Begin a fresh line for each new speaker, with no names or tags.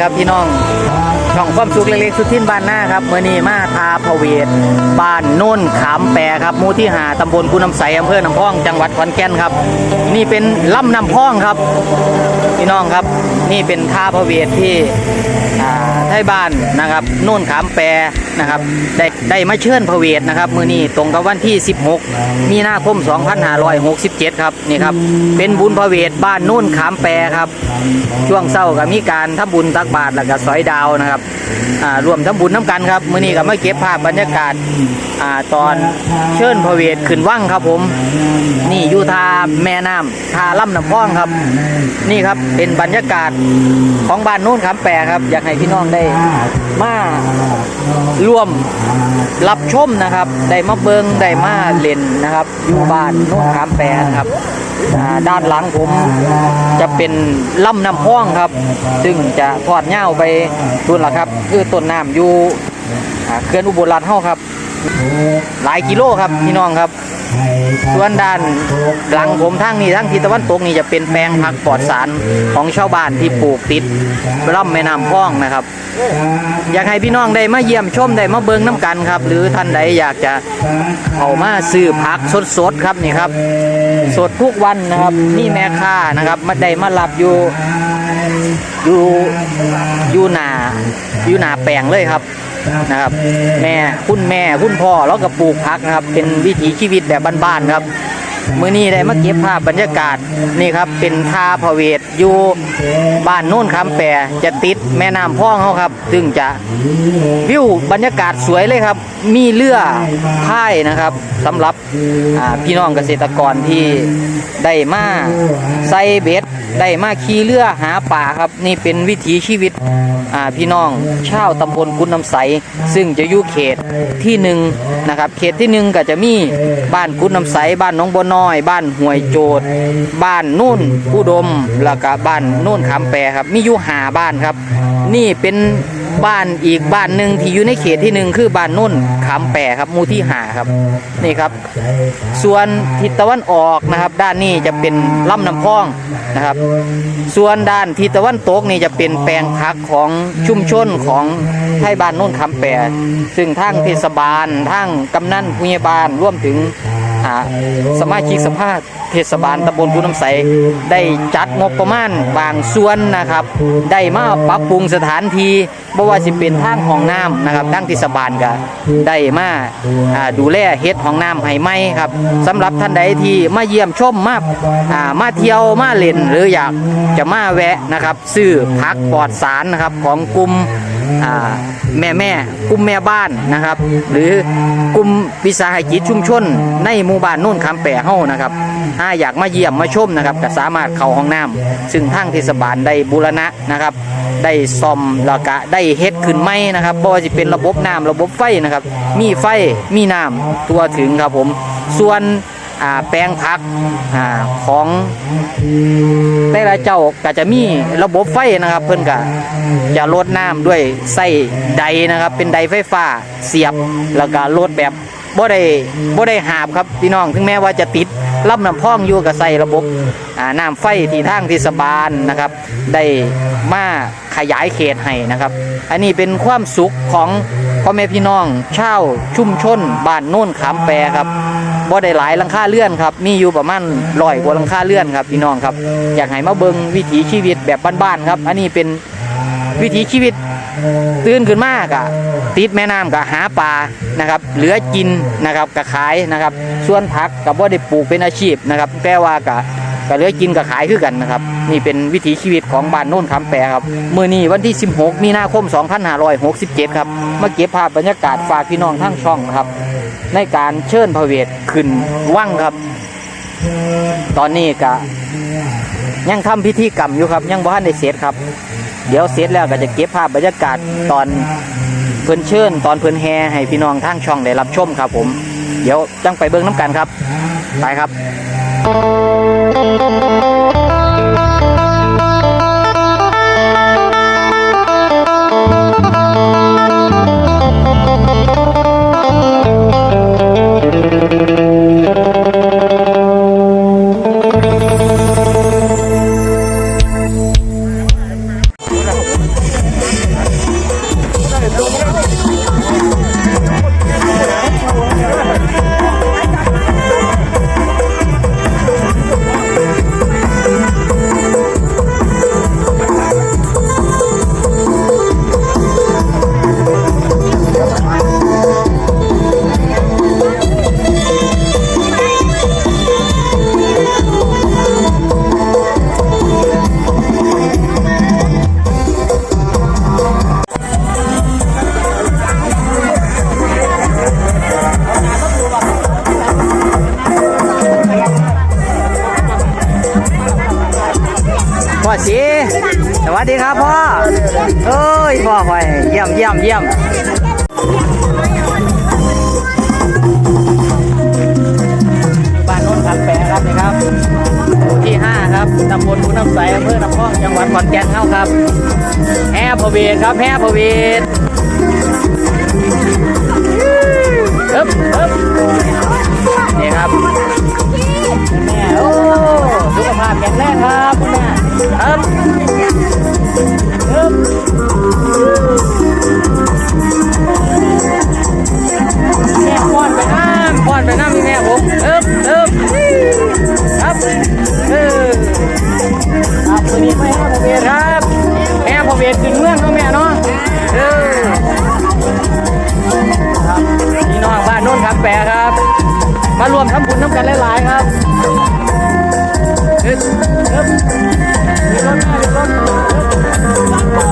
ครับพี่น้อง ช่องความสุขเล็กๆสุดทิ้นบ้านหน้าครับเมื่อนี้มาทาพะเวทบ้านโน่นขามแปรครับหมู่ที่หาตำบลกุน้ำใสอำเภอน้ำพอง จังหวัดขอนแก่นครับ นี่เป็นลำน้ำพองครับพี่น้องครับ นี่เป็นท่าพะเวทที่อ่าไทยบ้านนะครับโน่นขามแปรนะครับได้ได้มาเชิญพระเวทนะครับมือนี้ตรงกับวันที่ 16 มีนาคม 2567 ครับนี่ครับเป็นบุญพระเวทบ้านโน่นขามแปรครับ ช่วงเศร้าก็มีการทำบุญตักบาตรแล้วก็สอยดาวนะครับอ่ารวมทำบุญน้ำกันครับมื้อนี้ก็มาเก็บภาพบรรยากาศอ่าตอนเชิญพระเวทขึ้นว่างครับผม นี่อยู่ทาแม่น้ำทาล่ำน้ำพ้องครับ นี่ครับเป็นบรรยากาศของบ้านโน้นคำแปรครับ อยากให้พี่น้องได้มาร่วมรับชมนะครับ ได้มาเบิงได้มาเล่นนะครับ อยู่บ้านโน้นคำแปรนะครับ ด้านหลังผมจะเป็นล่ำน้ำพ้องครับ ซึ่งจะทอดเง่าไปทุนละครับ คือต้นน้ำอยู่เขื่อนอุบลรัฐเฮาครับ หลายกิโลครับพี่น้องครับ ส่วนด้านหลังผมทางนี้ทางทิศตะวันตกนี่จะเป็นแปลงผักปลอดสารของชาวบ้านที่ปลูกติดร่ำแม่น้ำพ้องนะครับ อยากให้พี่น้องได้มาเยี่ยมชมได้มาเบิ่งน้ำกันครับ หรือท่านใดอยากจะเอามาซื้อผักสดๆครับนี่ครับ สดทุกวันนะครับนี่แม่ค้านะครับมาได้มารับอยู่อยู่อยู่หนาอยู่หนาแปลงเลยครับ นะครับ แม่คุณแม่คุณพ่อแล้วก็ปลูกผักนะครับ เป็นวิถีชีวิตแบบบ้านๆครับ มื่อนี้ได้มาเก็บภาพบรรยากาศนี่ครับเป็นท่าพระเวทอยู่บ้านโน่นคำแปรจะติดแม่น้ำพ้องเขาครับ ซึ่งจะวิวบรรยากาศสวยเลยครับ มีเรือพายนะครับสำหรับพี่น้องเกษตรกรที่ได้มาใส่เบ็ดได้มาขี่เรือหาป่าครับ นี่เป็นวิถีชีวิตพี่น้องชาวตำบลกุนน้ำใส ซึ่งจะอยู่เขตที่หนึ่งนะครับ เขตที่หนึ่งก็จะมีบ้านกุนน้ำใสบ้านหน้องบัวน้้อย บ้านห้วยโจดบ้านนุ่นอุดมแล้วก็บ้านนุ่นคำแปรครับ มีอยู่หาบ้านครับ นี่เป็นบ้านอีกบ้านหนึ่งที่อยู่ในเขตที่หนึ่งคือบ้านนุ่นคำแปรครับมู่ที่หาครับนี่ครับ ส่วนทิศตะวันออกนะครับ ด้านนี้จะเป็นลำน้ำพองนะครับ ส่วนด้านทิศตะวันตกนี่จะเป็นแปลงพักของชุมชนของไทยบ้านโน่นคำแปรซึ่งทั้งเทศบาลทั้งกำนันผู้ใหญ่บ้านร่วมถึงาสมาชิกสภาเทศบาลตำบลกุน้ำใสได้จัดงบประมาณบางส่วนนะครับ ได้มาปรับปรุงสถานที่บ่ว่าสิเป็นทางห้องน้ำนะครับทางเทศบาลก็ได้มาดูแลเฮ็ดห้องน้ำให้ไหมครับสำหรับท่านใดที่มาเยี่ยมชมมามาเที่ยวมาเล่นหรืออยากจะมาแวะนะครับซื้อผักปลอดสารนะครับของกลุ่มอ่า แม่แม่กลุ่มแม่บ้านนะครับ หรือกลุ่มวิสาหกิจชุมชน ในหมู่บ้านโน่นคำแปรเฮานะครับถ้าอยากมาเยี่ยมมาชมนะครับก็สามารถเข้าห้องน้ำซึ่งทางเทศบาลได้บูรณะนะครับ ได้ซ่อมแล้วก็ได้เฮ็ดขึ้นใหม่นะครับบ่ว่าจะเป็นระบบน้ำระบบไฟนะครับ มีไฟมีน้ำตัวถึงครับผมส่วน อ่าแปลงพักอ่าของแต่ละเจ้าก็จะมีระบบไฟนะครับ เพิ่อนก็จะลดน้ำด้วยใส่ใดนะครับ เป็นใดไฟฟ้าเสียบแล้วก็ลดแบบบ่ได้บ่ได้หาบครับพี่น้องถึงแม้ว่าจะติดลำน้ำพองอยู่ก็ใส่ระบบอ่าน้ำไฟที่ทางเทศบาลนะครับ ได้มาขยายเขตให้นะครับ อันนี้เป็นความสุขของ พ่อแม่พี่น้องเช่าชุ่มชนบ้านโน่นขามแปรครับบ่ได้หลายลังค่าเลื่อนครับ มีอยู่ประมาณร้อยกว่าลังค่าเลื่อนครับพี่น้องครับ อยากให้มาเบิงวิถีชีวิตแบบบ้านๆครับ อันนี้เป็นวิถีชีวิตตื่นขึ้นมากอะติดแม่น้ำกับหาปลานะครับ เหลือกินนะครับกับขายนะครับ ส่วนผักกับว่าได้ปลูกเป็นอาชีพนะครับ แต่ว่ากับ ก็เหลือกินกับขายคือกันนะครับ นี่เป็นวิถีชีวิตของบ้านโน่นคำแปรครับมื้อนี้วันที่ 16 มีนาคม 2567 ครับมาเก็บภาพบรรยากาศฝากพี่น้องทั้งช่องนะครับ ในการเชิญพระเวทขึ้นว่างครับ ตอนนี้ก็ยังทำพิธีกรรมอยู่ครับ ยังบ่ทันได้เสร็จครับ เดี๋ยวเสร็จแล้วก็จะเก็บภาพบรรยากาศตอนเพิ่นเชิญตอนเพิ่นแห่ให้พี่น้องทางช่องได้รับชมครับผม เดี๋ยวจังไปเบิ่งน้ำกันครับ ไปครับ ยเยี่ยมเยี่ยมเยี่ยมบ้านโน้นขันแปะครับนี่ครับที่ 5 ครับตำบลคุณน้ำใสอำเภอน้ำพองจังหวัดขอนแก่นเข้าครับแห่พเวทครับแห่พระเวทฮึบฮึบนี่ครับแม่โอ้สุขภาพแข็งแรงครับคุณแม่ฮึบฮึบ เมืองเนาะแม่เนาะเออครับพี่น้องบ้านโน่นครับแปรครับ มารวมทำบุญน้ำกันหลายๆครับเฮ้ยเฮ้ยมีรถแม่มีรถ